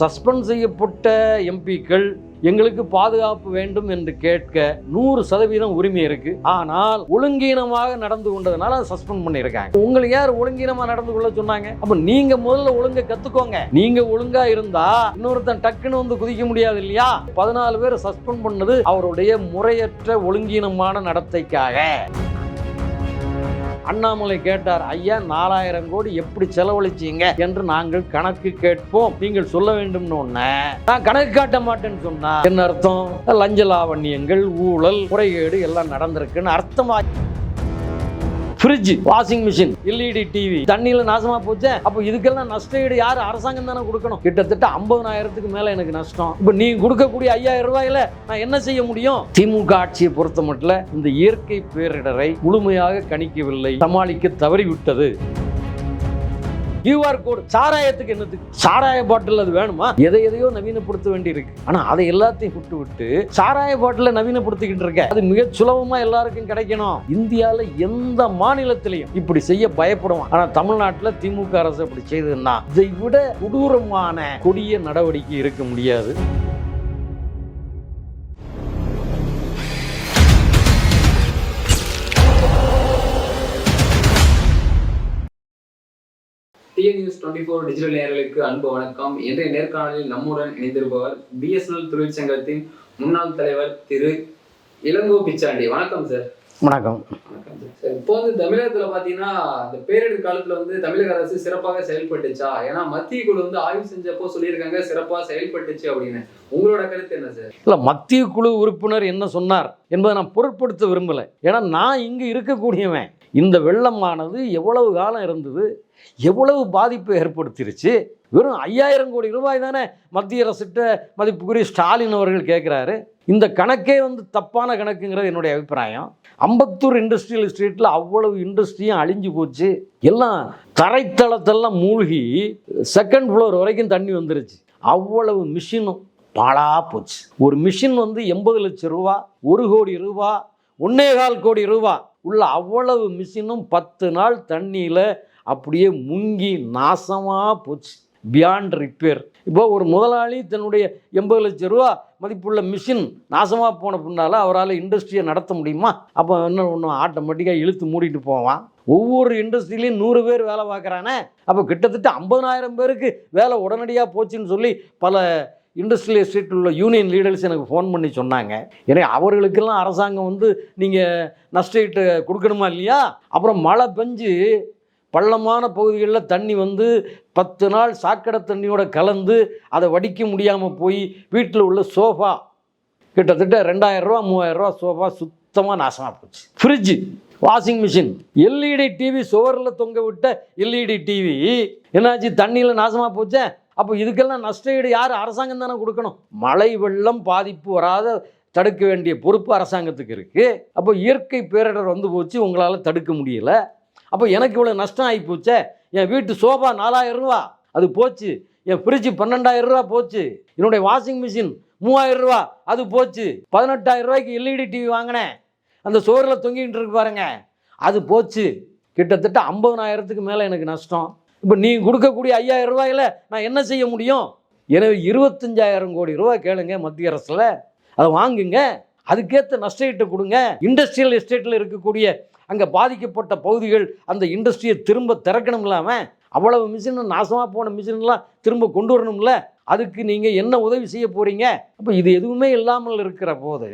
Suspend செய்யப்பட்ட எம்பிக்கள் எங்களுக்கு பாதுகாப்பு வேண்டும் என்று கேட்க நூறு சதவீதம் உரிமை இருக்கு. ஆனால் ஒழுங்கீனமாக நடந்து கொண்டதுனால சஸ்பெண்ட் பண்ணியிருக்காங்க. உங்களை யார் ஒழுங்கீனமா நடந்து கொள்ள சொன்னாங்க? அப்ப நீங்க முதல்ல ஒழுங்க கத்துக்கோங்க. நீங்க ஒழுங்கா இருந்தா இன்னொருத்தன் டக்குன்னு வந்து குதிக்க முடியாது இல்லையா? பதினாலு பேர் சஸ்பெண்ட் பண்ணது அவருடைய முறையற்ற ஒழுங்கீனமான நடத்தைக்காக. அண்ணாமலை கேட்டார் ஐயா நாலாயிரம் கோடி எப்படி செலவழிச்சீங்க? என்று நாங்கள் கணக்கு கேட்போம். நீங்கள் சொல்ல வேண்டும்னு நான் கணக்கு காட்ட மாட்டேன்னு சொன்னா என்ன அர்த்தம்? லஞ்ச லாவண்யங்கள் ஊழல் முறைகேடு எல்லாம் நடந்திருக்குன்னு அர்த்தமா fridge washing machine LED TV தண்ணியில நாசமா போச்சு. அப்போ இதுக்கெல்லாம் நஷ்ட ஈடு யார்? அரசாங்கம் தானே கொடுக்கணும். கிட்டத்தட்ட ஐம்பதனாயிரத்துக்கு மேல எனக்கு நஷ்டம். இப்போ நீ கொடுக்கக்கூடிய ஐயாயிரம் ரூபாயில நான் என்ன செய்ய முடியும்? திமுக ஆட்சியை பொறுத்த மட்டும் இந்த இயற்கை பேரிடரை முழுமையாக கணிக்கவில்லை சமாளிக்க தவறிவிட்டது. கியூஆர் கோடு சாராயத்துக்கு என்னத்துக்கு சாராய பாட்டில் அது வேணுமா? எதை எதையோ நவீனப்படுத்த வேண்டி இருக்கு ஆனா அதை எல்லாத்தையும் விட்டு விட்டு சாராய பாட்டில நவீனப்படுத்திக்கிட்டு இருக்க. அது மிக சுலபமா எல்லாருக்கும் கிடைக்கணும். இந்தியாவில் எந்த மாநிலத்திலையும் இப்படி செய்ய பயப்படுவான். ஆனா தமிழ்நாட்டில் திமுக அரசு அப்படி செய்ததுன்னா இதை விட கொடூரமான கொடிய நடவடிக்கை இருக்க முடியாது. TN news twenty four digital நேயர்களுக்கு அன்பு வணக்கம். இன்றைய நேர்காணலில் நம்முடன் இணைந்திருப்பவர் பிஎஸ்என்எல் தொழிற்சங்கத்தின் முன்னாள் தலைவர் திரு இளங்கோ பிச்சாண்டி. வணக்கம் சார் வணக்கம். இப்போ வந்து தமிழகத்துல பாத்தீங்கன்னா இந்த பேரிடர் காலத்துல வந்து தமிழக அரசு சிறப்பாக செயல்பட்டுச்சா? ஏன்னா மத்திய குழு வந்து ஆய்வு செஞ்சப்போ சொல்லியிருக்காங்க சிறப்பா செயல்பட்டுச்சு அப்படின்னு. உங்களோட கருத்து என்ன சார் இல்ல மத்திய குழு உறுப்பினர் என்ன சொன்னார் என்பதை நான் பொருட்படுத்த விரும்பல. ஏன்னா நான் இங்கு இருக்கக்கூடியவன். இந்த வெள்ளமானது எவ்வளவு காலம் இருந்தது எவ்வளவு பாதிப்பை ஏற்படுத்திருச்சு? வெறும் ஐயாயிரம் கோடி ரூபாய் தானே மத்திய அரசிட்ட மதிப்புக்குரிய ஸ்டாலின் அவர்கள் கேட்குறாரு. இந்த கணக்கே வந்து தப்பான கணக்குங்கிறது என்னுடைய அபிப்பிராயம். அம்பத்தூர் இண்டஸ்ட்ரியல் எஸ்டேட்டில் அவ்வளவு இண்டஸ்ட்ரியும் அழிஞ்சு போச்சு. எல்லாம் தரைத்தளத்தெல்லாம் மூழ்கி செகண்ட் ஃப்ளோர் வரைக்கும் தண்ணி வந்துருச்சு. அவ்வளவு மிஷினும் பாழா போச்சு. ஒரு மிஷின் வந்து எண்பது லட்சம் ரூபா ஒரு கோடி ரூபா ஒன்னே கால் கோடி ரூபா. உள்ள அவ்வளவு மிஷினும் பத்து நாள் தண்ணியில் அப்படியே முங்கி நாசமாக போச்சு. பியாண்ட் ரிப்பேர் இப்போ ஒரு முதலாளி தன்னுடைய எண்பது லட்சம் ரூபா மதிப்புள்ள மிஷின் நாசமாக போன பின்னால் அவரால் இண்டஸ்ட்ரியை நடத்த முடியுமா? அப்போ என்ன ஒன்றும் ஆட்டோமேட்டிக்காக இழுத்து மூடிட்டு போவான். ஒவ்வொரு இண்டஸ்ட்ரியிலையும் நூறு பேர் வேலை பார்க்குறானே? அப்போ கிட்டத்தட்ட ஐம்பதனாயிரம் பேருக்கு வேலை உடனடியாக போச்சுன்னு சொல்லி பல இண்டஸ்ட்ரியல் எஸ்டேட்டில் உள்ள யூனியன் லீடர்ஸ் எனக்கு ஃபோன் பண்ணி சொன்னாங்க. ஏன்னா அவர்களுக்கெல்லாம் அரசாங்கம் வந்து நீங்கள் நஷ்டஈட்டு கொடுக்கணுமா இல்லையா? அப்புறம் மழை பெஞ்சு பள்ளமான பகுதிகளில் தண்ணி வந்து பத்து நாள் சாக்கடை தண்ணியோட கலந்து அதை வடிக்க முடியாமல் போய் வீட்டில் உள்ள சோஃபா கிட்டத்தட்ட ரெண்டாயிரரூவா மூவாயிரரூவா மூவாயிரம் ரூபா சோஃபா சுத்தமாக நாசமாக போச்சு. Fridge washing machine LED TV சுவரில் தொங்க விட்ட எல்இடி டிவி என்னாச்சு தண்ணியில் நாசமாக போச்சேன் அப்போ இதுக்கெல்லாம் நஷ்டஈடு யார்? அரசாங்கம் தானே கொடுக்கணும். மழை வெள்ளம் பாதிப்பு வராத தடுக்க வேண்டிய பொறுப்பு அரசாங்கத்துக்கு இருக்குது அப்போ இயற்கை பேரிடர் வந்து போச்சு உங்களால் தடுக்க முடியல. அப்போ எனக்கு இவ்வளோ நஷ்டம் ஆகி போச்சே. என் வீட்டு சோபா நாலாயிரம் ரூபா. அது போச்சு. என் ஃப்ரிட்ஜு பன்னெண்டாயிரம் ரூபா போச்சு. என்னுடைய வாஷிங் மிஷின் மூவாயிரம் ரூபா. அது போச்சு. பதினெட்டாயிரம் ரூபாய்க்கு எல்இடி டிவி வாங்கினேன். அந்த சோறில் தொங்கிக்கிட்டு இருக்கு பாருங்க. அது போச்சு. கிட்டத்தட்ட ஐம்பதனாயிரத்துக்கு மேலே எனக்கு நஷ்டம். இப்போ நீ கொடுக்கக்கூடிய ஐயாயிரம் ரூபாயில நான் என்ன செய்ய முடியும்? எனவே இருபத்தஞ்சாயிரம் கோடி ரூபாய் கேளுங்க மத்திய அரசில். அதை வாங்குங்க. அதுக்கேற்ற நஷ்டஈட்டு கொடுங்க. இண்டஸ்ட்ரியல் எஸ்டேட்டில் இருக்கக்கூடிய அங்கே பாதிக்கப்பட்ட பகுதிகள் அந்த இண்டஸ்ட்ரியை திரும்ப திறக்கணும் இல்லாமல் அவ்வளவு மிஷின் நாசமாக போன மிஷின்லாம் திரும்ப கொண்டு வரணும்ல. அதுக்கு நீங்கள் என்ன உதவி செய்ய போகிறீங்க அப்போ இது எதுவுமே இல்லாமல் இருக்கிற போது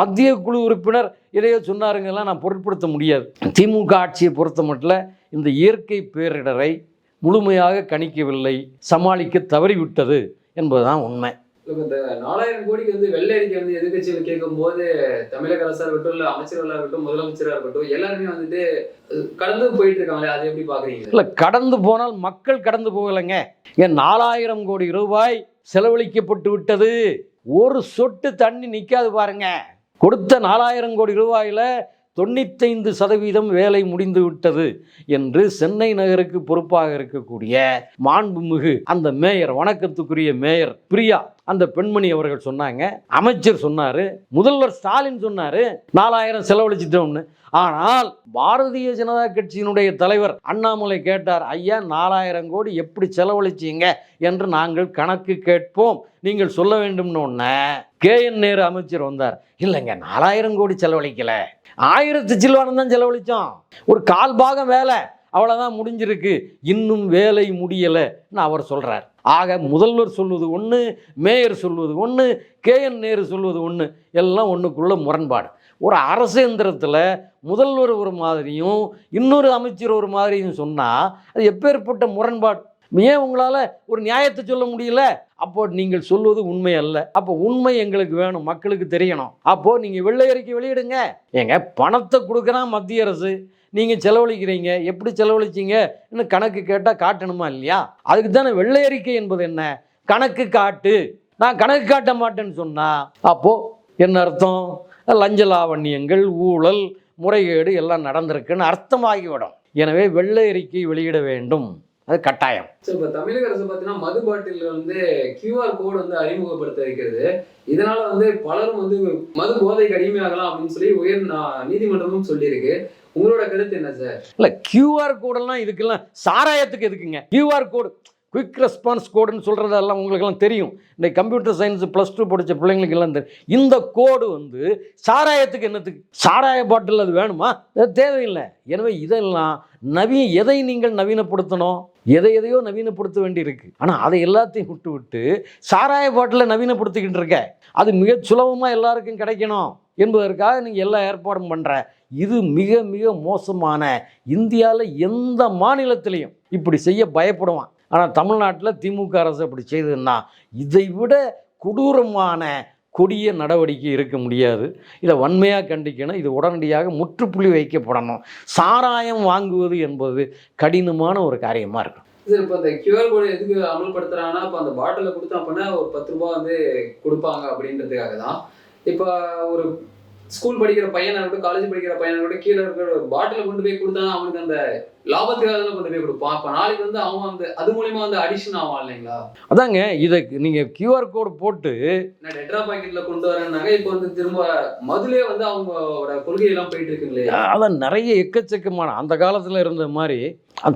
மத்திய குழு உறுப்பினர் இதையோ சொன்னாருங்கெல்லாம் நான் பொருட்படுத்த முடியாது. திமுக ஆட்சியை பொறுத்த மட்டும் இந்த இயற்கை பேரிடரை முழுமையாக கணிக்கவில்லை சமாளிக்க தவறிவிட்டது என்பதுதான் உண்மை. இந்த நாலாயிரம் கோடிக்கு வந்து வெள்ளை அறிக்கை வந்து எதிர்கட்சிகள் கேட்கும் போது தமிழக அரசா இருக்கட்டும் இல்ல அமைச்சர்களா இருக்கட்டும் முதலமைச்சரா இருக்கட்டும் எல்லாருமே வந்துட்டு கடந்து போயிட்டு இருக்காங்களே அதை எப்படி பாக்குறீங்க? இல்லை கடந்து போனால் மக்கள் கடந்து போகலைங்க. ஏன் நாலாயிரம் கோடி ரூபாய் செலவழிக்கப்பட்டு விட்டது. ஒரு சொட்டு தண்ணி நிற்காது பாருங்க. கொடுத்த நாலாயிரம் கோடி ரூபாயில் தொண்ணூத்தைந்து சதவீதம் வேலை முடிந்து விட்டது என்று சென்னை நகருக்கு பொறுப்பாக இருக்கக்கூடிய மாண்புமிகு அந்த மேயர் வணக்கத்துக்குரிய மேயர் பிரியா அந்த பெண்மணி அவர்கள் சொன்னாங்க. அமைச்சர் சொன்னாரு முதல்வர் ஸ்டாலின் சொன்னாரு நாலாயிரம் செலவழிச்சிட்டோம்னு. ஆனால் பாரதிய ஜனதா கட்சியினுடைய தலைவர் அண்ணாமலை கேட்டார் ஐயா நாலாயிரம் கோடி எப்படி செலவழிச்சீங்க? என்று நாங்கள் கணக்கு கேட்போம். நீங்கள் சொல்ல வேண்டும்னு ஒன்று கே என் நேரு அமைச்சர் வந்தார். இல்லைங்க நாலாயிரம் கோடி செலவழிக்கல. ஆயிரத்து சில்வானம் தான் செலவழித்தோம் ஒரு கால் பாகம் வேலை அவ்வளோதான் முடிஞ்சிருக்கு. இன்னும் வேலை முடியலைன்னு அவர் சொல்கிறார் ஆக முதல்வர் சொல்வது ஒன்று மேயர் சொல்வது ஒன்று கே. என். நேரு சொல்வது ஒன்று எல்லாம் ஒன்றுக்குள்ள முரண்பாடு. ஒரு அரசு எந்திரத்தில் முதல்வர் ஒரு மாதிரியும் இன்னொரு அமைச்சர் ஒரு மாதிரியும் சொன்னால் அது எப்பேற்பட்ட முரண்பாடு? ஏன் உங்களால் ஒரு நியாயத்தை சொல்ல முடியல? அப்போ நீங்கள் சொல்வது உண்மை அல்ல. அப்போ உண்மை எங்களுக்கு வேணும் மக்களுக்கு தெரியணும். அப்போது நீங்கள் வெள்ளை அறிக்கை வெளியிடுங்க. ஏங்க பணத்தை கொடுக்குறான் மத்திய அரசு. நீங்கள் செலவழிக்கிறீங்க. எப்படி செலவழிச்சீங்க? இன்னும் கணக்கு கேட்டால் காட்டணுமா இல்லையா? அதுக்கு தானே வெள்ளை அறிக்கை என்பது என்ன? கணக்கு காட்டு. நான் கணக்கு காட்ட மாட்டேன்னு சொன்னால் அப்போது என்ன அர்த்தம்? லஞ்ச லாவண்யங்கள் ஊழல் முறைகேடு எல்லாம் நடந்திருக்குன்னு அர்த்தமாகிவிடும். எனவே வெள்ளை அறிக்கை வெளியிட வேண்டும். அது கட்டாயம். ஸோ இப்போ தமிழக அரசு பார்த்தீங்கன்னா மது பாட்டில் வந்து கியூஆர் கோடு வந்து அறிமுகப்படுத்த இருக்கிறது இதனால வந்து பலரும் வந்து மது போதைக்கு அடிமையாகலாம் அப்படின்னு சொல்லி உயர் நீதிமன்றமும் சொல்லியிருக்கு. உங்களோட கருத்து என்ன சார் இல்லை கியூஆர் கோடெல்லாம் இதுக்கெல்லாம் சாராயத்துக்கு எதுக்குங்க? கியூஆர் கோடு குயிக் ரெஸ்பான்ஸ் கோடுன்னு சொல்கிறதெல்லாம் உங்களுக்கெல்லாம் தெரியும். இந்த கம்ப்யூட்டர் சயின்ஸ் ப்ளஸ் டூ படித்த பிள்ளைங்களுக்கு எல்லாம் தெரியும். இந்த கோடு வந்து சாராயத்துக்கு என்னத்துக்கு? சாராய பாட்டில் அது வேணுமா? தேவையில்லை. எனவே இதெல்லாம் நவீ எதை நீங்கள் நவீனப்படுத்தணும்? எதை எதையோ நவீனப்படுத்த வேண்டியிருக்கு. ஆனால் அதை எல்லாத்தையும் விட்டு விட்டு சாராய பாட்டில் நவீனப்படுத்திக்கிட்டு இருக்க. அது மிக சுலபமாக எல்லாருக்கும் கிடைக்கணும் என்பதற்காக நீங்கள் எல்லா ஏற்பாடும் பண்ணுற இது மிக மிக மோசமான இந்தியாவில் எந்த மாநிலத்திலையும் இப்படி செய்ய பயப்படுவான். ஆனால் தமிழ்நாட்டில் திமுக அரசு அப்படி செய்ததுன்னா இதை விட கொடூரமான கொடிய நடவடிக்கை இருக்க முடியாது. இதை வன்மையாக கண்டிக்கணும். இது உடனடியாக முற்றுப்புள்ளி வைக்கப்படணும். சாராயம் வாங்குவது என்பது கடினமான ஒரு காரியமாக இருக்கும் சார் இப்போ அந்த கியூஆர் கோடு எதுக்கு அமல்படுத்துறாங்கன்னா இப்போ அந்த பாட்டிலில் கொடுத்தோம் அப்படின்னா ஒரு பத்து ரூபா வந்து கொடுப்பாங்க அப்படின்றதுக்காக தான் இப்போ ஒரு ஸ்கூல் படிக்கிற பையனை கூட காலேஜ் படிக்கிற பையனை கூட கீழே இருக்கிற பாட்டில கொண்டு போய் கொடுத்தா அவனுக்கு அந்த லாபத்துக்காக தான் கொண்டு போய் கொடுப்பான் இப்போ நாளைக்கு வந்து அவன் அந்த அது மூலியமா வந்து அடிஷன் ஆவான் இல்லைங்களா? அதாங்க இதை நீங்கள் கியூஆர் கோடு போட்டு நான் டெட்ரா பாக்கெட்ல கொண்டு வரேன்னாங்க இப்போ வந்து திரும்ப மதுலே வந்து அவங்களோட கொள்கையெல்லாம் போயிட்டு இருக்குங்களே அதான் நிறைய எக்கச்சக்கமான அந்த காலத்தில் இருந்த மாதிரி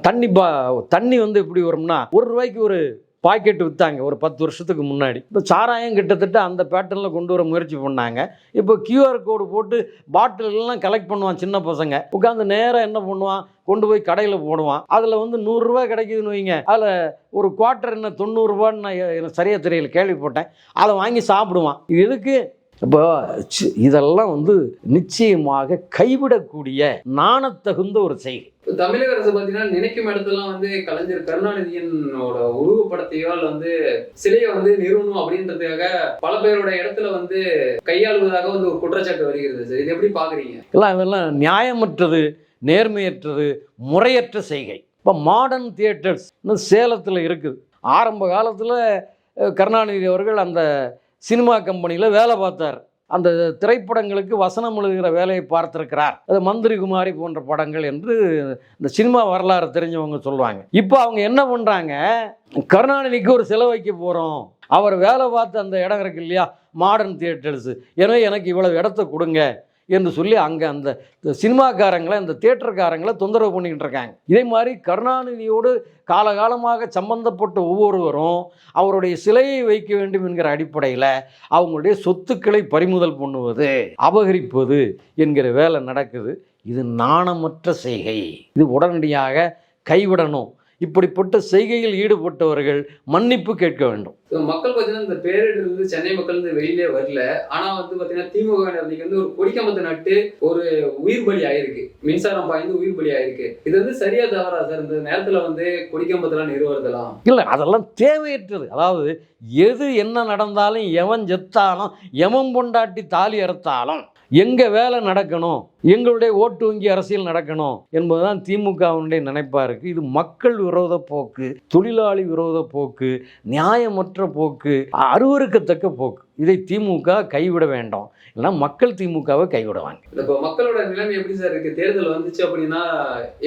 தண்ணி பா தண்ணி வந்து எப்படி வரும்னா ஒரு ரூபாய்க்கு ஒரு பாக்கெட் விற்றாங்க ஒரு பத்து வருஷத்துக்கு முன்னாடி. இப்போ சாராயம் கிட்டத்தட்ட அந்த பேட்டர்னில் கொண்டு வர முயற்சி பண்ணாங்க. இப்போ கியூஆர் கோடு போட்டு பாட்டிலெல்லாம் கலெக்ட் பண்ணுவான் சின்ன பசங்க. உட்காந்து நேராக என்ன பண்ணுவான்? கொண்டு போய் கடையில் போடுவான். அதில் வந்து நூறுரூவா கிடைக்குதுன்னு வைங்க. அதில் ஒரு குவார்ட்டர் என்ன தொண்ணூறுரூவான்னு நான் சரியாக தெரியல கேள்விப்பட்டேன். அதை வாங்கி சாப்பிடுவான். இது எதுக்கு? இப்போ இதெல்லாம் வந்து நிச்சயமாக கைவிடக்கூடிய நாணத்தகுந்த ஒரு செய்கை தமிழக அரசு பார்த்தீங்கன்னா நினைக்கும் இடத்தெல்லாம் வந்து கலைஞர் கருணாநிதியினோட உருவப்படத்தையோ அல்ல வந்து சிலையை வந்து நிறுவனம் அப்படின்றதுக்காக பல பேரோட இடத்துல வந்து கையாளுவதாக வந்து ஒரு குற்றச்சாட்டு வருகிறது சார். இது எப்படி பாக்குறீங்க? எல்லாம் இதெல்லாம் நியாயமற்றது நேர்மையற்றது முறையற்ற செய்கை. இப்போ மாடர்ன் தியேட்டர்ஸ் இன்னும் சேலத்தில் இருக்குது. ஆரம்ப காலத்தில் கருணாநிதி அவர்கள் அந்த சினிமா கம்பெனியில் வேலை பார்த்தார். அந்த திரைப்படங்களுக்கு வசனம் எழுதுகிற வேலையை பார்த்திருக்கிறார். அது மந்திரி குமாரி போன்ற படங்கள் என்று இந்த சினிமா வரலாறு தெரிஞ்சவங்க சொல்லுவாங்க. இப்போ அவங்க என்ன பண்ணுறாங்க கருணாநிதிக்கு ஒரு செலவு வைக்க போகிறோம் அவர் வேலை பார்த்த அந்த இடம் இருக்கு இல்லையா? Modern theatres. எனவே எனக்கு இவ்வளவு இடத்த கொடுங்க. என்று சொல்லி அங்கே அந்த சினிமாக்காரங்களை அந்த தேட்டர்காரங்களை தொந்தரவு பண்ணிக்கிட்டு இருக்காங்க. இதே மாதிரி கருணாநிதியோடு காலகாலமாக சம்பந்தப்பட்ட ஒவ்வொருவரும் அவருடைய சிலையை வைக்க வேண்டும் என்கிற அடிப்படையில் அவங்களுடைய சொத்துக்களை பறிமுதல் பண்ணுவது அபகரிப்பது என்கிற வேலை நடக்குது. இது நாணமற்ற செய்கை. இது உடனடியாக கைவிடணும். இப்படிப்பட்ட செய்கையில் ஈடுபட்டவர்கள் மன்னிப்பு கேட்க வேண்டும். மக்கள் பார்த்தீங்கன்னா இந்த பேரிடர் இருந்து சென்னை மக்கள் இருந்து வெளியிலே வரல. ஆனா வந்து பார்த்தீங்கன்னா திமுக வந்து ஒரு கொடிக்கம்பத்தை நட்டு ஒரு உயிர் பலி ஆயிருக்கு. மின்சாரம் பாய்ந்து உயிர் பலி ஆயிருக்கு. இது வந்து சரியா தவறா சார்? இந்த நேரத்துல வந்து கொடிக்கம்பத்தெல்லாம் நிறுவறதெல்லாம். இல்லை அதெல்லாம் தேவையற்றது. அதாவது எது என்ன நடந்தாலும் எவன் செத்தாலும் எவன் பொண்டாட்டி தாலி அறுத்தாலும் எங்கள் வேலை நடக்கணும்? எங்களுடைய ஓட்டு வங்கி அரசியல் நடக்கணும் என்பதுதான் திமுகவினுடைய நினைப்பாக இருக்குது இது மக்கள் விரோத போக்கு தொழிலாளி விரோத போக்கு நியாயமற்ற போக்கு அருவருக்கத்தக்க போக்கு. இதை திமுக கைவிட வேண்டும். இல்லைன்னா மக்கள் திமுகவை கைவிடுவாங்க இப்போ மக்களோட நிலைமை எப்படி சார் இருக்கு? தேர்தல் வந்துச்சு அப்படின்னா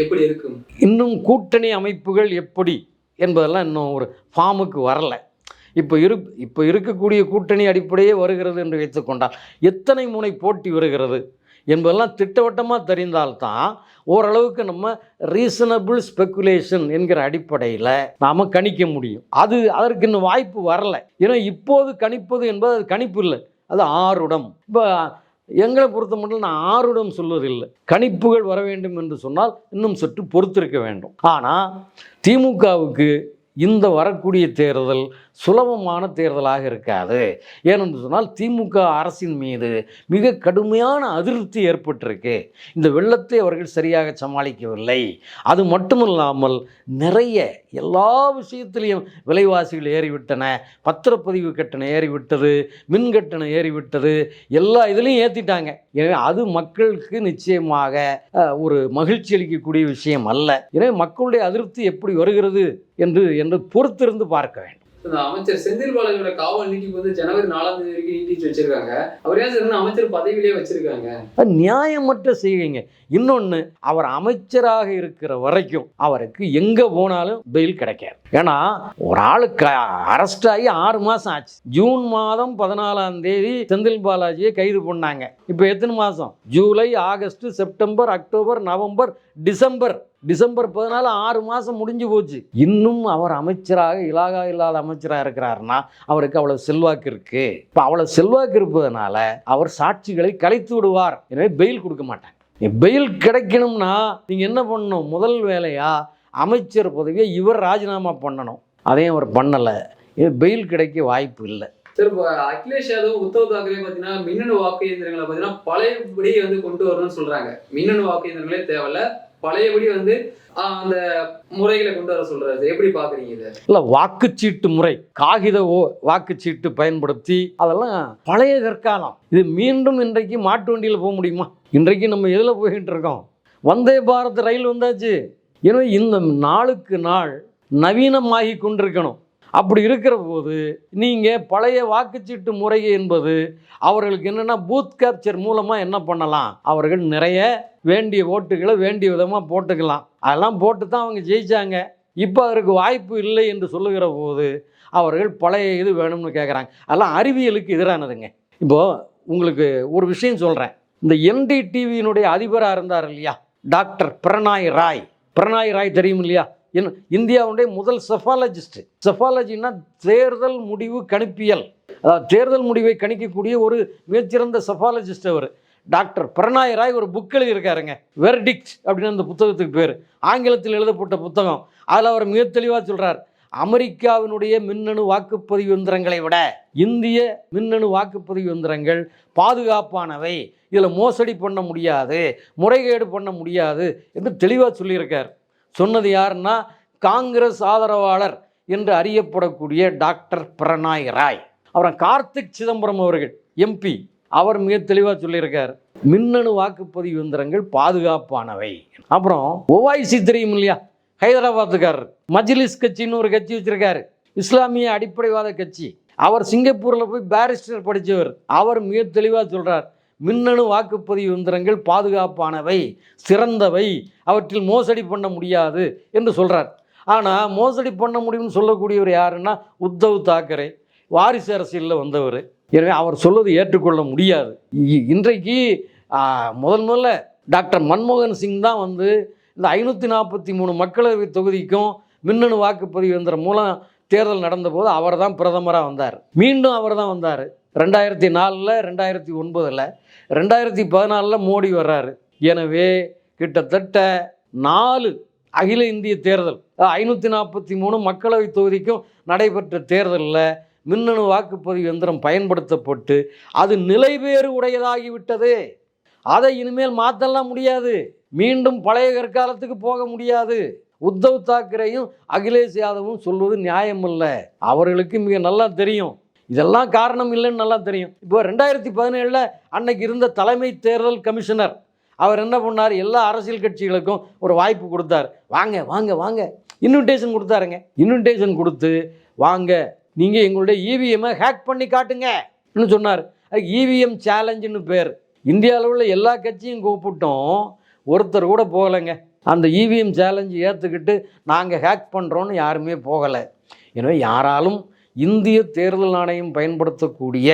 எப்படி இருக்கும்? இன்னும் கூட்டணி அமைப்புகள் எப்படி என்பதெல்லாம் இன்னும் ஒரு ஃபார்முக்கு வரல. இப்போ இரு இப்போ இருக்கக்கூடிய கூட்டணி அடிப்படையே வருகிறது என்று வைத்துக்கொண்டால் எத்தனை முனை போட்டி வருகிறது என்பதெல்லாம் திட்டவட்டமாக தெரிந்தால்தான் ஓரளவுக்கு நம்ம ரீசனபிள் ஸ்பெக்குலேஷன் என்கிற அடிப்படையில் நாம் கணிக்க முடியும். அது அதற்கு இன்னும் வாய்ப்பு வரல. ஏன்னா இப்போது கணிப்பது என்பது அது கணிப்பு இல்லை. அது ஆறுடம் இப்போ எங்களை பொறுத்த மட்டும் நான் ஆறுடம் சொல்வதில்லை. கணிப்புகள் வர வேண்டும் என்று சொன்னால் இன்னும் சற்று பொறுத்திருக்க வேண்டும். ஆனால் திமுகவுக்கு இந்த வரக்கூடிய தேர்தல் சுலபமான தேர்தலாக இருக்காது. ஏனென்று சொன்னால் திமுக அரசின் மீது மிக கடுமையான அதிருப்தி ஏற்பட்டிருக்கு. இந்த வெள்ளத்தை அவர்கள் சரியாக சமாளிக்கவில்லை. அது மட்டுமில்லாமல் நிறைய எல்லா விஷயத்திலையும் விலைவாசிகள் ஏறிவிட்டன. பத்திரப்பதிவு கட்டணம் ஏறிவிட்டது மின் கட்டணம் ஏறிவிட்டது எல்லா இதுலேயும் ஏற்றிட்டாங்க எனவே அது மக்களுக்கு நிச்சயமாக ஒரு மகிழ்ச்சி அளிக்கக்கூடிய விஷயம் அல்ல. எனவே மக்களுடைய அதிருப்தி எப்படி வருகிறது என்று என்று பொறுத்திருந்து பார்க்க வேண்டும். அமைச்சர் செந்தில் பாலாஜியோட காவல் நீட்டிப்பு வந்து ஜனவரி நாலாம் தேதி வரைக்கும் நீட்டிச்சு வச்சிருக்காங்க. அவர் ஏன் சார் அமைச்சர் பதவியிலே வச்சிருக்காங்க? நியாயமற்ற செய்கைங்க. இன்னொன்று அவர் அமைச்சராக இருக்கிற வரைக்கும் அவருக்கு எங்க போனாலும் பெயில் கிடைக்காது. ஏன்னா ஒரு ஆளுக்கு அரெஸ்ட் ஆகி ஆறு மாதம் ஆச்சு. ஜூன் மாதம் பதினாலாம் தேதி செந்தில் பாலாஜியை கைது பண்ணாங்க. இப்போ எத்தனை மாதம் July August September October November December. December பதினாலு ஆறு மாதம் முடிஞ்சு போச்சு. இன்னும் அவர் அமைச்சராக இலாகா இல்லாத அமைச்சராக இருக்கிறாருன்னா அவருக்கு அவ்வளோ செல்வாக்கு இருக்கு. இப்போ அவ்வளோ செல்வாக்கு இருப்பதனால அவர் சாட்சிகளை கலைத்து விடுவார். எனவே பெயில் கொடுக்க மாட்டாங்க. பெயில் கிடைக்கணும்னா நீங்கள் என்ன பண்ணணும்? முதல் வேலையாக அமைச்சர் பதவியை இவர் ராஜினாமா பண்ணணும். அதையும் அவர் பண்ணலை. பெயில் கிடைக்க வாய்ப்பு இல்லை. சார் இப்போ அகிலேஷ் யாதவ் உத்தவ் தாக்கரே பார்த்தீங்கன்னா மின்னணு வாக்கு இயந்திரங்களை பார்த்தீங்கன்னா பழையபடி வந்து கொண்டு வரணும்னு சொல்றாங்க. மின்னணு வாக்கு இயந்திரங்களே தேவையில்ல. பழையபடி வந்து அந்த முறைகளை கொண்டு வர சொல்றாரு எப்படி பாக்குறீங்க இதை? இல்லை வாக்குச்சீட்டு முறை காகித வாக்குச்சீட்டு பயன்படுத்தி அதெல்லாம் பழைய கற்காலம் இது மீண்டும் இன்றைக்கு மாட்டு வண்டியில் போக முடியுமா? இன்றைக்கு நம்ம எதில் போயிட்டு இருக்கோம்? வந்தே பாரத் ரயில் வந்தாச்சு. எனவே இந்த நாளுக்கு நாள் நவீனமாகி கொண்டிருக்கணும். அப்படி இருக்கிற போது நீங்கள் பழைய வாக்குச்சீட்டு முறை என்பது அவர்களுக்கு என்னென்னா பூத் கேப்சர் மூலமாக என்ன பண்ணலாம்? அவர்கள் நிறைய வேண்டிய ஓட்டுகளை வேண்டிய விதமாக போட்டுக்கலாம். அதெல்லாம் போட்டு தான் அவங்க ஜெயிச்சாங்க. இப்போ அதற்கு வாய்ப்பு இல்லை என்று சொல்லுகிற போது அவர்கள் பழைய இது வேணும்னு கேட்குறாங்க அதெல்லாம் அறிவியலுக்கு எதிரானதுங்க. இப்போது உங்களுக்கு ஒரு விஷயம் சொல்கிறேன் இந்த என்டிடிவியினுடைய அதிபராக இருந்தார் இல்லையா? டாக்டர் பிரணாய் ராய். பிரணாய் ராய் தெரியும் இல்லையா? இந்தியாவுடைய முதல் செஃபாலஜிஸ்ட். செஃபாலஜின்னா தேர்தல் முடிவு கணிப்பியல். அதாவது தேர்தல் முடிவை கணிக்கக்கூடிய ஒரு மிகச்சிறந்த செஃபாலஜிஸ்ட் அவர். டாக்டர் பிரணாய் ராய் ஒரு புக் எழுதியிருக்காருங்க. வெர்டிக்ட் அப்படின்னு அந்த புத்தகத்துக்கு பேர். ஆங்கிலத்தில் எழுதப்பட்ட புத்தகம். அதில் அவர் மிக தெளிவாக சொல்கிறார் அமெரிக்காவினுடைய மின்னணு வாக்குப்பதிவு எந்திரங்களை விட இந்திய மின்னணு வாக்குப்பதிவு எந்திரங்கள் பாதுகாப்பானவை. இதில் மோசடி பண்ண முடியாது முறைகேடு பண்ண முடியாது என்று தெளிவாக சொல்லியிருக்கார். சொன்னது யாருன்னா காங்கிரஸ் ஆதரவாளர் என்று அறியப்படக்கூடிய டாக்டர் பிரணாய் ராய். அப்புறம் கார்த்திக் சிதம்பரம் அவர்கள் எம்பி அவர் மிக தெளிவாக சொல்லியிருக்கார். மின்னணு வாக்குப்பதிவு எந்திரங்கள் பாதுகாப்பானவை. அப்புறம் ஓவைசி தெரியும் இல்லையா? ஹைதராபாத்துக்காரர் மஜ்லிஸ் கட்சின்னு ஒரு கட்சி வச்சிருக்காரு. இஸ்லாமிய அடிப்படைவாத கட்சி. அவர் சிங்கப்பூரில் போய் பாரிஸ்டர் படித்தவர் அவர் மிக தெளிவாக சொல்கிறார் மின்னணு வாக்குப்பதிவு இயந்திரங்கள் பாதுகாப்பானவை சிறந்தவை. அவற்றில் மோசடி பண்ண முடியாது என்று சொல்கிறார் ஆனால் மோசடி பண்ண முடியும்னு சொல்லக்கூடியவர் யாருன்னா உத்தவ் தாக்கரே. வாரிசு அரசியலில் வந்தவர். எனவே அவர் சொல்வது ஏற்றுக்கொள்ள முடியாது. இ- இன்றைக்கு முதல் முதல்ல டாக்டர் மன்மோகன் சிங் தான் வந்து இந்த ஐநூற்றி நாற்பத்தி மூணு மக்களவை தொகுதிக்கும் மின்னணு வாக்குப்பதிவு எந்திரம் மூலம் தேர்தல் நடந்தபோது அவர் தான் பிரதமராக வந்தார். மீண்டும் அவர் தான் வந்தார். ரெண்டாயிரத்தி நாலில் ரெண்டாயிரத்தி ஒன்பதில் ரெண்டாயிரத்தி பதினாலில் மோடி வர்றாரு. எனவே கிட்டத்தட்ட நாலு அகில இந்திய தேர்தல் ஐநூற்றி நாற்பத்தி மூணு மக்களவை தொகுதிக்கும் நடைபெற்ற தேர்தலில் மின்னணு வாக்குப்பதிவு எந்திரம் பயன்படுத்தப்பட்டு அது நிலைவேறு உடையதாகிவிட்டது. அதை இனிமேல் மாற்றலாம் முடியாது. மீண்டும் பழைய கற்காலத்துக்கு போக முடியாது. உத்தவ் தாக்கரேயும் அகிலேஷ் யாதவும் சொல்வது நியாயமல்ல. அவர்களுக்கு மிக நல்லா தெரியும். இதெல்லாம் காரணம் இல்லைன்னு நல்லா தெரியும். இப்போ ரெண்டாயிரத்தி பதினேழில் அன்னைக்கு இருந்த தலைமை தேர்தல் கமிஷனர் அவர் என்ன பண்ணார்? எல்லா அரசியல் கட்சிகளுக்கும் ஒரு வாய்ப்பு கொடுத்தார். வாங்க வாங்க வாங்க. இன்விடேஷன் கொடுத்தாருங்க. இன்விடேஷன் கொடுத்து வாங்க நீங்கள் எங்களுடைய இவிஎம்மை ஹேக் பண்ணி காட்டுங்க. சொன்னார். அதுக்கு இவிஎம் சேலஞ்சுன்னு பேர். இந்திய அளவில் எல்லா கட்சியும் கூப்பிட்டோம். ஒருத்தர் கூட போகலைங்க. அந்த இவிஎம் சேலஞ்சு ஏற்றுக்கிட்டு நாங்கள் ஹேக் பண்ணுறோன்னு யாருமே போகலை. எனவே யாராலும் இந்திய தேர்தல் ஆணையம் பயன்படுத்தக்கூடிய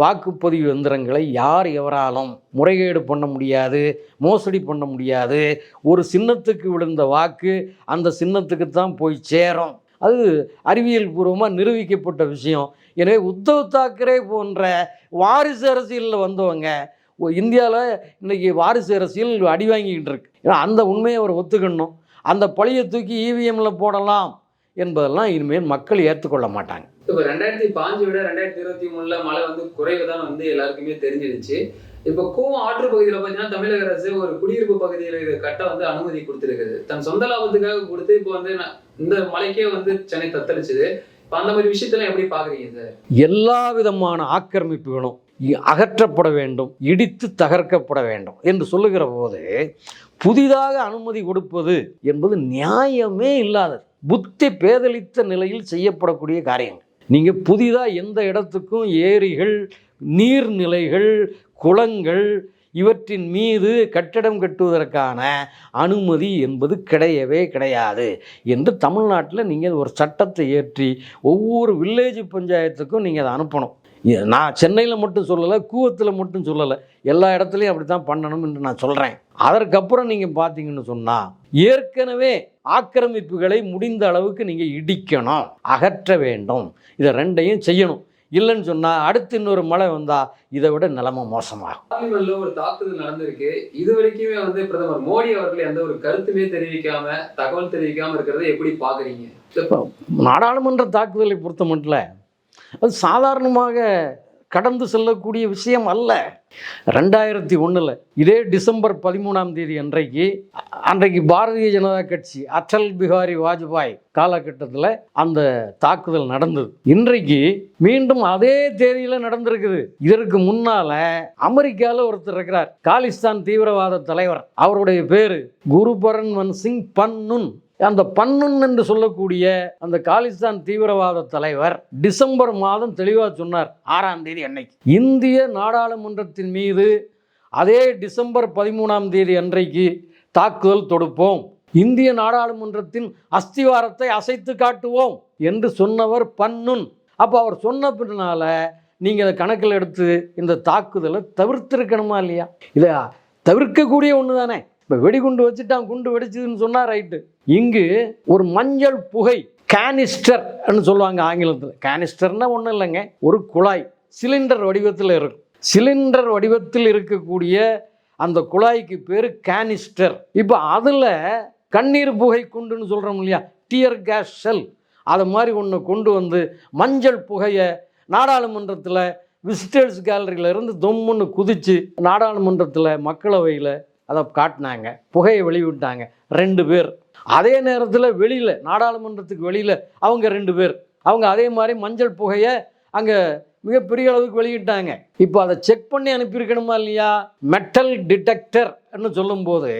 வாக்குப்பதிவு எந்திரங்களை யார் எவராலும் முறைகேடு பண்ண முடியாது மோசடி பண்ண முடியாது ஒரு சின்னத்துக்கு விழுந்த வாக்கு அந்த சின்னத்துக்கு தான் போய் சேரும். அது அறிவியல் பூர்வமாக நிரூபிக்கப்பட்ட விஷயம். எனவே உத்தவ் தாக்கரே போன்ற வாரிசு அரசியலில் வந்தவங்க இந்தியாவில் இன்னைக்கு வாரிசு அரசியல் அடி வாங்கிக்கிட்டு இருக்கு. ஏன்னா அந்த உண்மையை அவர் ஒத்துக்கணும். அந்த பழியை தூக்கி இவிஎம்ல போடலாம் என்பதெல்லாம் இனிமேல் மக்கள் ஏற்றுக்கொள்ள மாட்டாங்க. இப்போ ரெண்டாயிரத்தி பாஞ்சு விட ரெண்டாயிரத்தி இருபத்தி மூணுல மழை வந்து குறைவு தான் வந்து எல்லாருக்குமே தெரிஞ்சிருச்சு. இப்போ கூவம் ஆற்று பகுதியில் பார்த்தீங்கன்னா தமிழக அரசு ஒரு குடியிருப்பு பகுதியில் இதை கட்ட வந்து அனுமதி கொடுத்துருக்குது. தன் சொந்த லாபத்துக்காக கொடுத்து இப்போ வந்து இந்த மலைக்கே வந்து சென்னை தத்தளிச்சுது. இப்போ அந்த மாதிரி விஷயத்தெல்லாம் எப்படி பாக்குறீங்க சார்? எல்லா விதமான ஆக்கிரமிப்புகளும் அகற்றப்பட வேண்டும் இடித்து தகர்க்கப்பட வேண்டும் என்று சொல்லுகிற போது புதிதாக அனுமதி கொடுப்பது என்பது நியாயமே இல்லாதது. புத்தி பேதலித்த நிலையில் செய்யப்படக்கூடிய காரியங்கள். நீங்கள் புதிதாக எந்த இடத்துக்கும் ஏரிகள் நீர்நிலைகள் குளங்கள் இவற்றின் மீது கட்டடம் கட்டுவதற்கான அனுமதி என்பது கிடையவே கிடையாது என்று தமிழ்நாட்டில் நீங்கள் ஒரு சட்டத்தை ஏற்றி ஒவ்வொரு வில்லேஜ் பஞ்சாயத்துக்கும் நீங்கள் அதை அனுப்பணும். நான் சென்னையில் மட்டும் சொல்லலை கூவத்தில் மட்டும் சொல்லலை. எல்லா இடத்துலையும் அப்படி தான் பண்ணணும் என்று நான் சொல்கிறேன் அதற்கப்புறம் நீங்கள் பார்த்தீங்கன்னு சொன்னால் ஏற்கனவே ஆக்கிரமிப்புகளை முடிந்த அளவுக்கு நீங்கள் இடிக்கணும். அகற்ற வேண்டும். இதை ரெண்டையும் செய்யணும். இல்லைன்னு சொன்னால் அடுத்து இன்னொரு மழை வந்தால் இதை விட நிலைமை மோசமாகும். ஒரு தாக்குதல் நடந்திருக்கு. இது வரைக்குமே வந்து பிரதமர் மோடி அவர்கள் எந்த ஒரு கருத்துமே தெரிவிக்காம தகவல் தெரிவிக்காம இருக்கிறத எப்படி பாக்குறீங்க? நாடாளுமன்ற தாக்குதலை பொறுத்த மட்டும் அது சாதாரணமாக கடந்து செல்லக்கூடிய விஷயம் அல்ல. ரெண்டாயிரத்தி ஒன்றில் இதே டிசம்பர் பதிமூணாம் தேதி அன்றைக்கு அன்றைக்கு பாரதிய ஜனதா கட்சி அட்டல் பிஹாரி வாஜ்பாய் காலகட்டத்தில் அந்த தாக்குதல் நடந்தது. இன்றைக்கு மீண்டும் அதே தேதியில் நடந்திருக்குது. இதற்கு முன்னால அமெரிக்காவில் ஒருத்தர் இருக்கிறார் காலிஸ்தான் தீவிரவாத தலைவர். அவருடைய பேரு குருபரன்வன் சிங் பன்னுன். அந்த பன்னுன் என்று சொல்லக்கூடிய அந்த காலிஸ்தான் தீவிரவாத தலைவர் டிசம்பர் மாதம் தெளிவாக சொன்னார். ஆறாம் தேதி அன்னைக்கு. இந்திய நாடாளுமன்றத்தின் மீது அதே டிசம்பர் பதிமூணாம் தேதி அன்றைக்கு தாக்குதல் தொடுப்போம். இந்திய நாடாளுமன்றத்தின் அஸ்திவாரத்தை அசைத்து காட்டுவோம் என்று சொன்னவர் பன்னுன். அப்போ அவர் சொன்ன பின்னால நீங்கள் அதை கணக்கில் எடுத்து இந்த தாக்குதலை தவிர்த்திருக்கணுமா இல்லையா? இதை தவிர்க்கக்கூடிய ஒன்று தானே இப்போ வெடிகுண்டு வச்சுட்டான் குண்டு வெடிச்சதுன்னு சொன்னால் ரைட்டு. இங்கு ஒரு மஞ்சள் புகை கேனிஸ்டர்னு சொல்லுவாங்க ஆங்கிலத்தில். கேனிஸ்டர்னா ஒன்றும் இல்லைங்க ஒரு குழாய் சிலிண்டர் வடிவத்தில் இருக்கும். சிலிண்டர் வடிவத்தில் இருக்கக்கூடிய அந்த குழாய்க்கு பேர் கேனிஸ்டர். இப்போ அதில் கண்ணீர் புகை குண்டுன்னு சொல்கிறோம் இல்லையா டியர் கேஸ் செல். அதை மாதிரி ஒன்று கொண்டு வந்து மஞ்சள் புகையை நாடாளுமன்றத்தில் விசிட்டர்ஸ் கேலரியிலேருந்து தொம்முன்னு குதித்து நாடாளுமன்றத்தில் மக்களவையில் அதை காட்டினாங்க புகையை வெளிவிட்டாங்க ரெண்டு பேர். அதே நேரத்தில் வெளியில் நாடாளுமன்றத்துக்கு வெளியில் அவங்க ரெண்டு பேர். அவங்க அதே மாதிரி மஞ்சள் புகையை அங்கே மிகப்பெரிய அளவுக்கு வெளியிட்டாங்க. இப்போ அதை செக் பண்ணி அனுப்பியிருக்கணுமா இல்லையா? மெட்டல் டிடெக்டர்னு சொல்லும்போது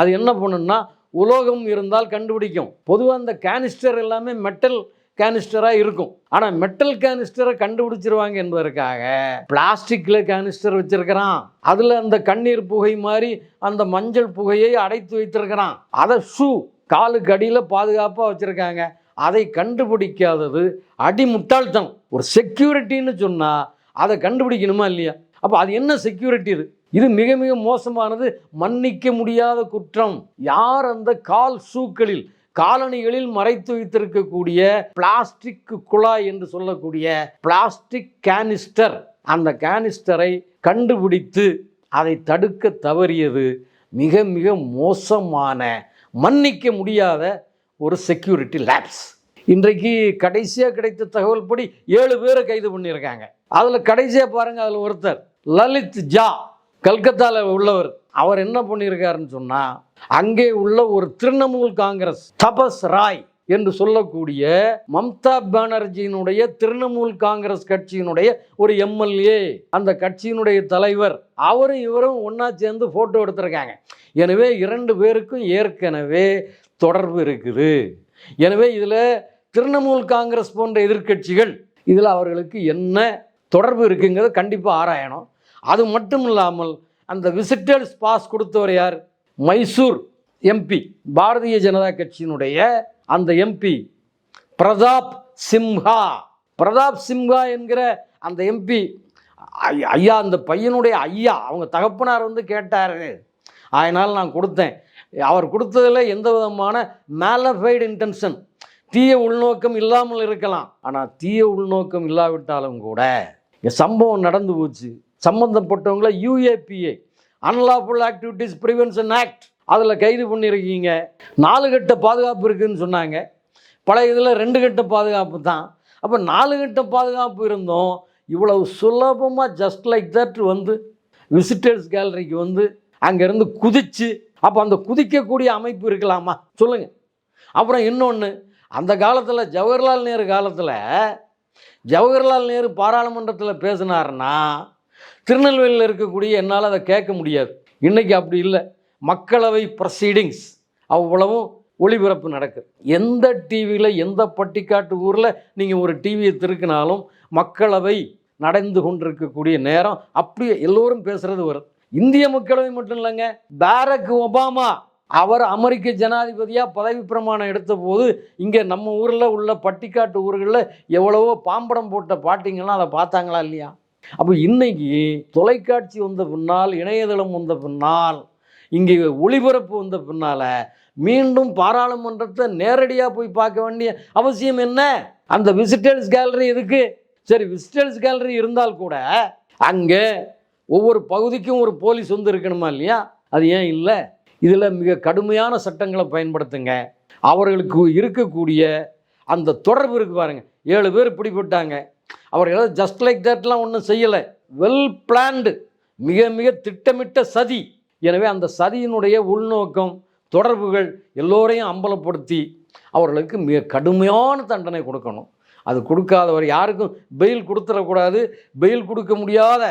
அது என்ன பண்ணுன்னா உலோகம் இருந்தால் கண்டுபிடிக்கும். பொதுவாக அந்த கேனிஸ்டர் எல்லாமே மெட்டல் கேனிஸ்டராக இருக்கும். ஆனால் மெட்டல் கேனிஸ்டரை கண்டுபிடிச்சிருவாங்க என்பதற்காக பிளாஸ்டிக்கில் கேனிஸ்டர் வச்சிருக்கிறான். அதில் அந்த கண்ணீர் புகை மாதிரி அந்த மஞ்சள் புகையை அடைத்து வைத்திருக்கிறான். அதை ஷூ காலுக்கு அடியில் பாதுகாப்பாக வச்சுருக்காங்க. அதை கண்டுபிடிக்காதது அடி முட்டாள்தனம். ஒரு செக்யூரிட்டின்னு சொன்னால் அதை கண்டுபிடிக்கணுமா இல்லையா? அப்போ அது என்ன செக்யூரிட்டி இது? இது மிக மிக மோசமானது. மன்னிக்க முடியாத குற்றம். யார் அந்த கால் ஷூக்களில்? காலணிகளில் மறைத்து வைத்திருக்கக்கூடிய பிளாஸ்டிக் குழாய் என்று சொல்லக்கூடிய பிளாஸ்டிக் கேனிஸ்டர். அந்த கேனிஸ்டரை கண்டுபிடித்து அதை தடுக்க தவறியது மிக மிக மோசமான மன்னிக்க முடியாத ஒரு செக்யூரிட்டி லேப்ஸ் இன்றைக்கு கடைசியாக கிடைத்த தகவல் படி ஏழு பேரை கைது பண்ணியிருக்காங்க. அதில் கடைசியாக பாருங்கள் அதில் ஒருத்தர் லலித் ஜா கல்கத்தாவில் உள்ளவர். அவர் என்ன பண்ணியிருக்காருன்னு சொன்னால் அங்கே உள்ள ஒரு திரிணமூல் காங்கிரஸ் தபஸ் ராய் என்று சொல்லக்கூடிய மம்தா பானர்ஜியினுடைய திரிணாமுல் காங்கிரஸ் கட்சியினுடைய ஒரு எம்எல்ஏ. அந்த கட்சியினுடைய தலைவர் அவரும் இவரும் ஒன்றா சேர்ந்து ஃபோட்டோ எடுத்திருக்காங்க. எனவே இரண்டு பேருக்கும் ஏற்கனவே தொடர்பு இருக்குது. எனவே இதில் திரிணாமுல் காங்கிரஸ் போன்ற எதிர்க்கட்சிகள் இதில் அவர்களுக்கு என்ன தொடர்பு இருக்குங்கிறத கண்டிப்பாக ஆராயணும். அது மட்டும் இல்லாமல் அந்த விசிட்டர்ஸ் பாஸ் கொடுத்தவர் யார்? மைசூர் எம்பி பாரதிய ஜனதா கட்சியினுடைய அந்த எம்பி பிரதாப் சிம்ஹா. பிரதாப் சிம்ஹா என்கிற அந்த எம்பி ஐயா அந்த பையனுடைய ஐயா அவங்க தகப்பனார் வந்து கேட்டார். அதனால் நான் கொடுத்தேன். அவர் கொடுத்ததில் எந்த விதமான மேலஃபைடு இன்டென்ஷன் தீய உள்நோக்கம் இல்லாமல் இருக்கலாம். ஆனால் தீய உள்நோக்கம் இல்லாவிட்டாலும் கூட சம்பவம் நடந்து போச்சு. சம்பந்தப்பட்டவங்கள UAPA unlawful activities prevention act அதில் கைது பண்ணியிருக்கீங்க நாலு கட்ட பாதுகாப்பு இருக்குதுன்னு சொன்னாங்க. பழைய இதில் ரெண்டு கட்ட பாதுகாப்பு தான். அப்போ நாலு கட்ட பாதுகாப்பு இருந்தும் இவ்வளவு சுலபமாக ஜஸ்ட் லைக் தட் வந்து விசிட்டர்ஸ் கேலரிக்கு வந்து அங்கேருந்து குதிச்சு அப்போ அந்த குதிக்கக்கூடிய அமைப்பு இருக்கலாமா? சொல்லுங்கள் அப்புறம் இன்னொன்று அந்த காலத்தில் ஜவஹர்லால் நேரு காலத்தில் ஜவஹர்லால் நேரு பாராளுமன்றத்தில் பேசினாருன்னா திருநெல்வேலியில் இருக்கக்கூடிய என்னால் அதை கேட்க முடியாது. இன்றைக்கி அப்படி இல்லை. மக்களவை ப்ரொசீடிங்ஸ் அவ்வளவும் ஒளிபரப்பு நடக்குது. எந்த டிவியில் எந்த பட்டிக்காட்டு ஊரில் நீங்கள் ஒரு டிவியை திருக்கினாலும் மக்களவை நடந்து கொண்டிருக்கக்கூடிய நேரம் அப்படியே எல்லோரும் பேசுகிறது வருது இந்திய மக்களவை மட்டும் இல்லைங்க. பாரக் ஒபாமா அவர் அமெரிக்க ஜனாதிபதியாக பதவி பிரமாணம் எடுத்த போது இங்கே நம்ம ஊரில் உள்ள பட்டிக்காட்டு ஊர்களில் எவ்வளவோ பாம்படம் போட்ட பாட்டிங்கெல்லாம் அதை பார்த்தாங்களா இல்லையா? அப்போ இன்னைக்கு தொலைக்காட்சி வந்த பின்னால் இணையதளம் வந்த பின்னால் இங்கே ஒளிபரப்பு வந்த பின்னால் மீண்டும் பாராளுமன்றத்தை நேரடியாக போய் பார்க்க வேண்டிய அவசியம் என்ன? அந்த விசிட்டர்ஸ் கேலரி எதுக்கு? சரி விசிட்டர்ஸ் கேலரி இருந்தால் கூட அங்கே ஒவ்வொரு பகுதிக்கும் ஒரு போலீஸ் வந்து இருக்கணுமா இல்லையா? அது ஏன் இல்லை? இதில் மிக கடுமையான சட்டங்களை பயன்படுத்துங்க. அவர்களுக்கு இருக்கக்கூடிய அந்த தொடர்பு இருக்கு பாருங்க. ஏழு பேர் பிடிபட்டாங்க. அவர் ஏதாவது ஜஸ்ட் லைக் தட்லாம் ஒன்றும் செய்யலை. வெல் பிளான்டு மிக மிக திட்டமிட்ட சதி. எனவே அந்த சதியினுடைய உள்நோக்கம் தொடர்புகள் எல்லோரையும் அம்பலப்படுத்தி அவர்களுக்கு மிக கடுமையான தண்டனை கொடுக்கணும். அது கொடுக்காதவர் யாருக்கும் பெயில் கொடுத்துடக்கூடாது பெயில் கொடுக்க முடியாத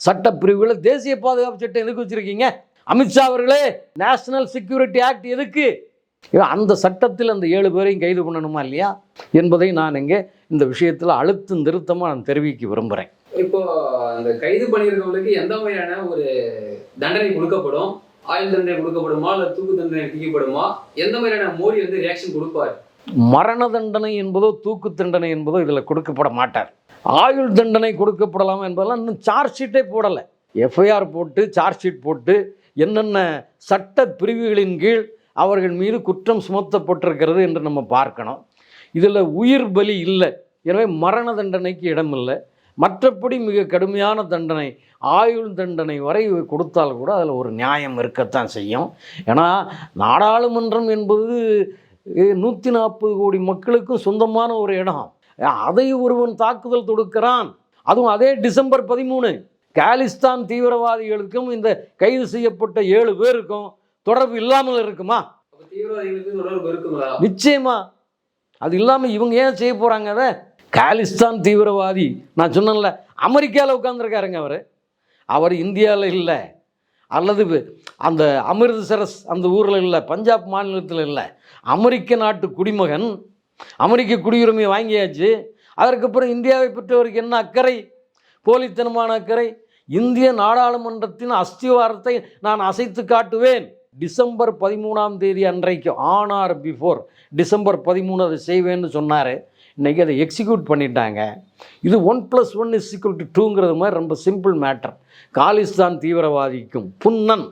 சட்டப்பிரிவுகளை தேசிய பாதுகாப்பு சட்டம் எதுக்கு வச்சுருக்கீங்க? அமித்ஷா அவர்களே நேஷனல் செக்யூரிட்டி ஆக்ட் எதுக்கு? அந்த சட்டத்தில் அந்த ஏழு பேரையும் கைது பண்ணணுமா இல்லையா என்பதை நான் இங்கே இந்த விஷயத்தில் அழுத்தம் திருத்தமாக நான் தெரிவிக்க விரும்புகிறேன் இப்போ அந்த கைது பண்ணியிருக்கவங்களுக்கு எந்த மாதிரியான ஒரு தண்டனை கொடுக்கப்படும்? ஆயுள் தண்டனை கொடுக்கப்படுமா இல்ல தூக்கு தண்டனை விதிக்கப்படுமா? எந்த மாதிரியான மோடி வந்து ரியாக்ஷன் கொடுப்பார்? மரண தண்டனை என்பதோ தூக்கு தண்டனை என்பதோ இதில் கொடுக்கப்பட மாட்டார். ஆயுள் தண்டனை கொடுக்கப்படலாம் என்பதெல்லாம் இன்னும் சார்ஜ் ஷீட்டே போடலை. எஃப்ஐஆர் போட்டு சார்ஜ் ஷீட் போட்டு என்னென்ன சட்ட பிரிவுகளின் கீழ் அவர்கள் மீது குற்றம் சுமத்தப்பட்டிருக்கிறது என்று நம்ம பார்க்கணும். இதில் உயிர் பலி இல்லை. எனவே மரண தண்டனைக்கு இடம் இல்லை. மற்றபடி மிக கடுமையான தண்டனை ஆயுள் தண்டனை வரை கொடுத்தால் கூட அதில் ஒரு நியாயம் இருக்கத்தான் செய்யும். ஏன்னா நாடாளுமன்றம் என்பது நூற்றி நாற்பது கோடி மக்களுக்கும் சொந்தமான ஒரு இடம். அதை ஒருவன் தாக்குதல் தொடுக்கிறான். அதுவும் அதே டிசம்பர் பதிமூணு. காலிஸ்தான் தீவிரவாதிகளுக்கும் இந்த கைது செய்யப்பட்ட ஏழு பேருக்கும் தொடர்பு இல்லாமல் இருக்குமா? நிச்சயமா. அது இல்லாமல் இவங்க ஏன் செய்ய போகிறாங்க அதை காலிஸ்தான் தீவிரவாதி. நான் சொன்னேன்ல அமெரிக்காவில் உட்காந்துருக்காருங்க அவர். அவர் இந்தியாவில் இல்லை. அல்லது அந்த அமிர்தசரஸ் அந்த ஊரில் இல்லை பஞ்சாப் மாநிலத்தில் இல்லை. அமெரிக்க நாட்டு குடிமகன் அமெரிக்க குடியுரிமை வாங்கியாச்சு. அதற்கப்புறம் இந்தியாவை பற்றியவருக்கு என்ன அக்கறை? போலித்தனமான அக்கறை? இந்திய நாடாளுமன்றத்தின் அஸ்திவாரத்தை நான் அசைத்து காட்டுவேன். டிசம்பர் பதிமூணாம் தேதி அன்றைக்கு ஆன் ஆர் பிஃபோர் டிசம்பர் பதிமூணு அதை செய்வேன்னு சொன்னார். இன்றைக்கி அதை எக்ஸிக்யூட் பண்ணிட்டாங்க. இது one plus one is equal to டூங்கிறது மாதிரி ரொம்ப சிம்பிள் மேட்டர் காலிஸ்தான் தீவிரவாதிக்கும் புன்னன்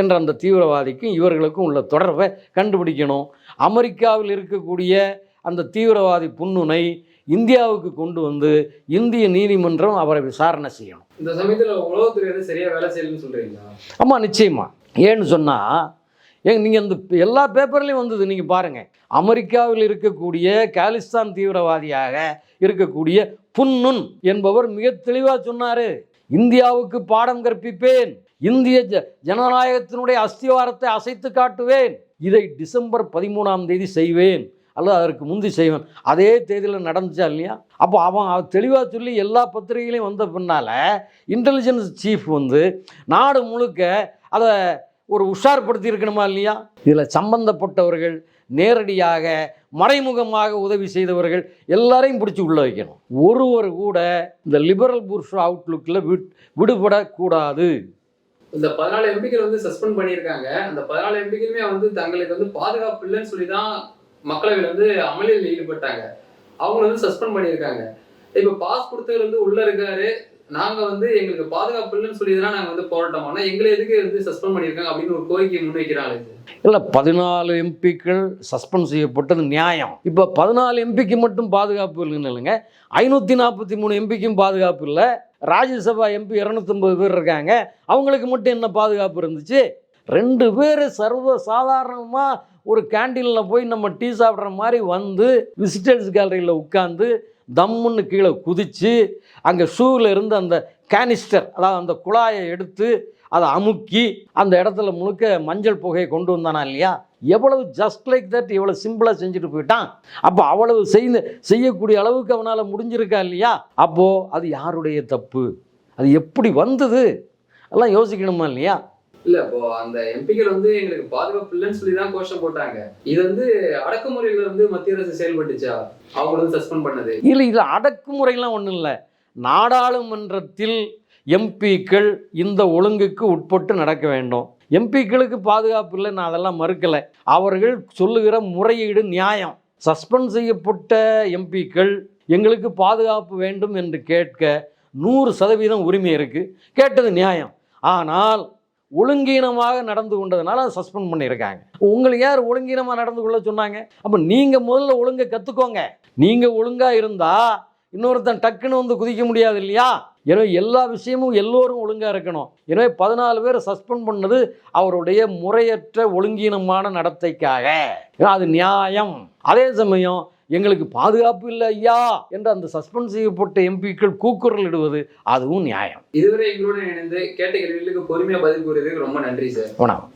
என்ற அந்த தீவிரவாதிக்கும் இவர்களுக்கும் உள்ள தொடர்பை கண்டுபிடிக்கணும். அமெரிக்காவில் இருக்கக்கூடிய அந்த தீவிரவாதி புன்னுனை இந்தியாவுக்கு கொண்டு வந்து இந்திய நீதிமன்றம் அவரை விசாரணை செய்யணும். இந்த சமயத்துல உளவுத்துறை வந்து சரியா வேலை செய்யலன்னு சொல்றீங்களா? ஆமாம் நிச்சயமா. ஏன்னு சொன்னால் ஏங்க நீங்கள் இந்த எல்லா பேப்பர்லேயும் வந்தது நீங்கள் பாருங்கள் அமெரிக்காவில் இருக்கக்கூடிய காலிஸ்தான் தீவிரவாதியாக இருக்கக்கூடிய புன்னுன் என்பவர் மிக தெளிவாக சொன்னார். இந்தியாவுக்கு பாடம் கற்பிப்பேன். இந்திய ஜ ஜனநாயகத்தினுடைய அஸ்திவாரத்தை அசைத்து காட்டுவேன். இதை டிசம்பர் பதிமூணாம் தேதி செய்வேன். அல்லது அதற்கு முந்தி செய்வேன். அதே தேதியில் நடந்துச்சா இல்லையா? அப்போ அவன் தெளிவாக சொல்லி எல்லா பத்திரிகைகளையும் வந்த பின்னால் இன்டெலிஜென்ஸ் சீஃப் வந்து நாடு முழுக்க அதை ஒரு உஷார்படுத்தி இருக்கணுமா இல்லையா? இதில் சம்பந்தப்பட்டவர்கள் நேரடியாக மறைமுகமாக உதவி செய்தவர்கள் எல்லாரையும் பிடிச்சி உள்ள வைக்கணும். ஒருவர் கூட இந்த லிபரல் புருஷ அவுட்லுக்கில் விட் விடுபடக்கூடாது. இந்த பதினாலு எம்பிக்கள் வந்து சஸ்பெண்ட் பண்ணியிருக்காங்க. அந்த பதினாலு எம்பிக்களுமே வந்து தங்களுக்கு வந்து பாதுகாப்பு இல்லைன்னு சொல்லி தான் மக்களவையில் வந்து அமளியில் ஈடுபட்டாங்க. அவங்க வந்து சஸ்பெண்ட் பண்ணியிருக்காங்க. இப்போ பாஸ் கொடுத்தவர் வந்து உள்ளே இருக்காரு நாங்க வந்து எங்களுக்கு பாதுகாப்பு இல்லைன்னு சொல்லி தான் நாங்க வந்து போராட்டம்? ஆனால் எங்களை எதுக்கு வந்து சஸ்பெண்ட் பண்ணியிருக்காங்க அப்படின்னு ஒரு கோரிக்கை முன்வைக்கிறாங்க இல்லை பதினாலு எம்பிக்கள் சஸ்பெண்ட் செய்யப்பட்டது நியாயம். இப்போ பதினாலு எம்பிக்கு மட்டும் பாதுகாப்பு இல்லைன்னு இல்லைங்க. ஐநூற்றி நாற்பத்தி மூணு எம்பிக்கும் பாதுகாப்பு இல்லை. ராஜ்யசபா எம்பி இரநூத்தொம்பது பேர் இருக்காங்க. அவங்களுக்கு மட்டும் என்ன பாதுகாப்பு இருந்துச்சு? ரெண்டு பேர் சர்வ சாதாரணமாக ஒரு கேண்டீனில் போய் நம்ம டீ சாப்பிட்ற மாதிரி வந்து விசிட்டர்ஸ் கேலரியில் உட்காந்து தம்முன்னு கீழே குதித்து அங்கே ஷூவில் இருந்து அந்த கேனிஸ்டர் அதாவது அந்த குழாயை எடுத்து அதை அமுக்கி அந்த இடத்துல முழுக்க மஞ்சள் புகையை கொண்டு வந்தானா இல்லையா? எவ்வளவு ஜஸ்ட் லைக் தட் இவ்வளோ சிம்பிளாக செஞ்சுட்டு போயிட்டான். அப்போ அவ்வளவு செய்து செய்யக்கூடிய அளவுக்கு அவனால் முடிஞ்சிருக்கா இல்லையா? அப்போது அது யாருடைய தப்பு? அது எப்படி வந்தது? எல்லாம் யோசிக்கணுமா இல்லையா? இல்ல இப்போ அந்த எம்பிக்கள் வந்து எங்களுக்கு பாதுகாப்பு இல்லைன்னு சொல்லி தான் கோஷம் போட்டாங்க. இது வந்து அடக்குமுறையில வந்து மத்திய அரசு செயல்பட்டுச்சா? அவங்க வந்து சஸ்பெண்ட் பண்ணது. இல்ல இது அடக்குமுறைலாம் ஒன்றும் இல்லை. நாடாளுமன்றத்தில் எம்பிக்கள் இந்த ஒழுங்குக்கு உட்பட்டு நடக்க வேண்டும். எம்பிக்களுக்கு பாதுகாப்பு இல்லை நான் அதெல்லாம் மறுக்கலை. அவர்கள் சொல்லுகிற முறையீடு நியாயம். சஸ்பெண்ட் செய்யப்பட்ட எம்பிக்கள் எங்களுக்கு பாதுகாப்பு வேண்டும் என்று கேட்க நூறு சதவீதம் உரிமை இருக்குது கேட்டது நியாயம். ஆனால் ஒழுங்கீனமாக நடந்து கொண்டதுனால சஸ்பெண்ட் பண்ணியிருக்காங்க. உங்களுக்கு யார் ஒழுங்கீனமாக நடந்து கொள்ள சொன்னாங்க? அப்போ நீங்கள் முதல்ல ஒழுங்கை கற்றுக்கோங்க நீங்கள் ஒழுங்காக இருந்தால் இன்னொருத்தன் டக்குன்னு வந்து குதிக்க முடியாது இல்லையா? எனவே எல்லா விஷயமும் எல்லோரும் ஒழுங்காக இருக்கணும். எனவே பதினாலு பேர் சஸ்பெண்ட் பண்ணது அவருடைய முறையற்ற ஒழுங்கீனமான நடத்தைக்காக. ஏன்னா அது நியாயம். அதே சமயம் எங்களுக்கு பாதுகாப்பு இல்லை ஐயா என்று அந்த சஸ்பெண்ட் செய்யப்பட்ட எம்பிக்கள் கூக்குரல் இடுவது அதுவும் நியாயம். இதுவரை எங்களோட இணைந்து கேட்ட கேள்விகளுக்கு பொறுமையா பதில் கூறியதுக்கு ரொம்ப நன்றி சார். வணக்கம்.